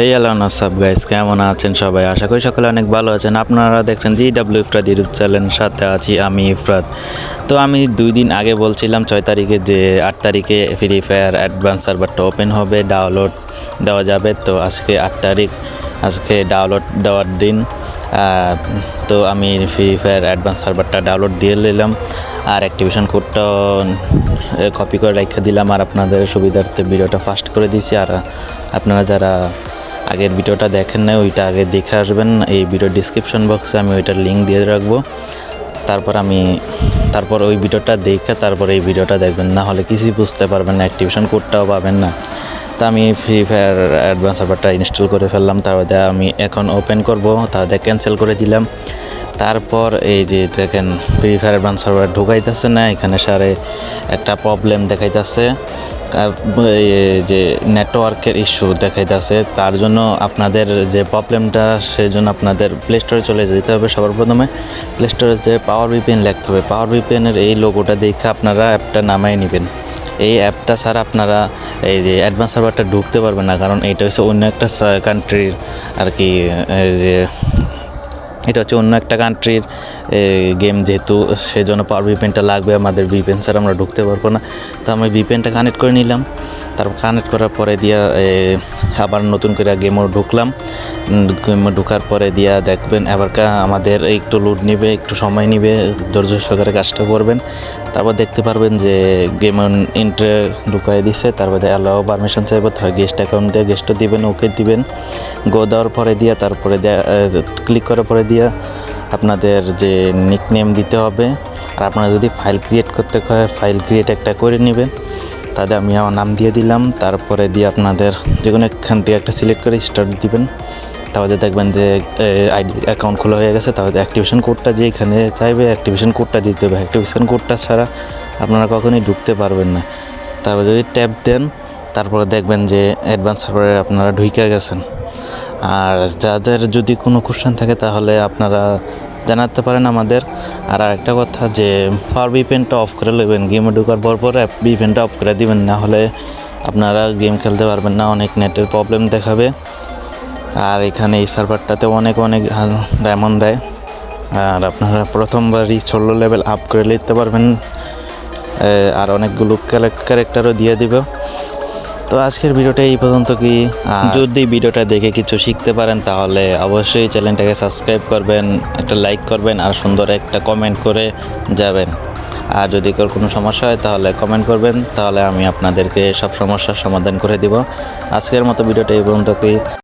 Hey hello নসাব guys কেমন আছেন সবাই? আশা করি সকলে অনেক ভালো আছেন। আপনারা দেখছেন G W Ifrad YouTube channel, সাথে আছি আমি ইফরাদ তো আমি দুই দিন আগে বলছিলাম ছয় তারিখে যে আট তারিখে ফ্রি ফায়ার অ্যাডভান্স সার্ভারটা ওপেন হবে ডাউনলোড দেওয়া যাবে। তো আজকে আট তারিখ, আজকে ডাউনলোড দেওয়ার দিন। তো আমি ফ্রি ফায়ার অ্যাডভান্স সার্ভারটা ডাউনলোড দিয়ে নিলাম। আর অ্যাক্টিভেশন কোডটাও কপি করে রেখে দিলাম। আর আপনাদের সুবিধার্থে ভিডিওটা ফাস্ট করে দিয়েছি। আর আপনারা যারা আগের ভিডিওটা দেখেন না ওইটা আগে দেখে আসবেন। এই ভিডিও ডিসক্রিপশন বক্সে আমি ওইটার লিঙ্ক দিয়ে রাখব। তারপর আমি, তারপর ওই ভিডিওটা দেখে তারপর এই ভিডিওটা দেখবেন। না হলে কিছুই বুঝতে পারবেন না অ্যাক্টিভেশন কোডটাও পাবেন না। তা আমি ফ্রি ফায়ার অ্যাডভান্স অ্যাপারটা ইনস্টল করে ফেললাম তারপরে আমি এখন ওপেন করব তা ক্যান্সেল করে দিলাম। তারপর এই যে দেখেন ফ্রি ফায়ার অ্যাডভান্স সার্ভার ঢুকাইতেছে না, এখানে সারে একটা প্রবলেম দেখাইতেছে। যে নেটওয়ার্কের ইস্যু দেখাইতেছে, তার জন্য আপনাদের যে প্রবলেমটা সেই জন্য আপনাদের প্লে স্টোরে চলে যেতে হবে সবার প্রথমে। প্লে স্টোরে যে পাওয়ার ভিপিএন লিখতে হবে। পাওয়ার ভিপিএনের এই লোগোটা দেখে আপনারা অ্যাপটা নামাই নেবেন। এই অ্যাপটা ছাড়া আপনারা এই যে অ্যাডভান্স সার্ভারটা ঢুকতে পারবেন না, কারণ এটা হচ্ছে অন্য একটা কান্ট্রির আর কি যে এটা হচ্ছে অন্য একটা কান্ট্রির গেম যেহেতু সেই জন্য পাওয়ার ভিপেনটা লাগবে আমাদের ভিপেন ছাড়া আমরা ঢুকতে পারব না। তো আমি ভিপেনটা কানেক্ট করে নিলাম। তারপর কানেক্ট করার পরে দিয়া আবার নতুন করে গেমও ঢুকলাম। গেমে ঢুকার পরে দিয়া দেখবেন, আবার আমাদের একটু লোড নেবে, একটু সময় নেবে, ধৈর্য সহকারে কাজটা করবেন। তারপর দেখতে পারবেন যে গেম ইন্ট্রে ঢুকাই দিছে। তারপরে অ্যালাও পারমিশন চাইব তার গেস্ট অ্যাকাউন্ট দিয়ে গেস্টও দিবেন ওকে দিবেন। গো দেওয়ার পরে দিয়া, তারপরে ক্লিক করার পরে দিয়া আপনাদের যে নিকনেম দিতে হবে, আর আপনারা যদি ফাইল ক্রিয়েট করতে হয় ফাইল ক্রিয়েট একটা করে নেবেন তাদের আমি আমার নাম দিয়ে দিলাম, তারপরে দিয়ে আপনাদের যে কোনো এখান থেকে একটা সিলেক্ট করে স্টার্ট দিবেন। তাহলে দেখবেন যে আইডি অ্যাকাউন্ট খোলা হয়ে গেছে, তাহলে অ্যাক্টিভেশন কোডটা যে এখানে চাইবে অ্যাক্টিভেশন কোডটা দিতে হবে। অ্যাক্টিভেশন কোডটা ছাড়া আপনারা কখনোই ঢুকতে পারবেন না। তারপর যদি ট্যাপ দেন, তারপরে দেখবেন যে অ্যাডভান্স সার্ভারে আপনারা ঢুকে গেছেন। আর যাদের যদি কোনো কোশ্চেন থাকে তাহলে আপনারা জানাতে পারেন আমাদের। আর আরেকটা কথা যে পাওয়ার বিপেনটা অফ করে নেবেন গেমে ঢোকার পর পর বিপেনটা অফ করে দিবেন, না হলে আপনারা গেম খেলতে পারবেন না, অনেক নেটের প্রবলেম দেখাবে। আর এখানে এই সার্ভারটাতে অনেক অনেক ডায়মন্ড দেয়। আর আপনারা প্রথমবারই ষোলো লেভেল আপ করে নিতে পারবেন। আর অনেকগুলো ক্যারেক্টারও দিয়ে দিবে। তো আজকের ভিডিওটা এই পর্যন্ত কি? যদি ভিডিওটা দেখে কিছু শিখতে পারেন, তাহলে অবশ্যই চ্যানেলটাকে সাবস্ক্রাইব করবেন, একটা লাইক করবেন, আর সুন্দর একটা কমেন্ট করে যাবেন। আর যদি কোনো সমস্যা হয়, তাহলে কমেন্ট করবেন, তাহলে আমি আপনাদেরকে সব সমস্যার সমাধান করে দিব। আজকের মতো ভিডিওটা এই পর্যন্ত কি?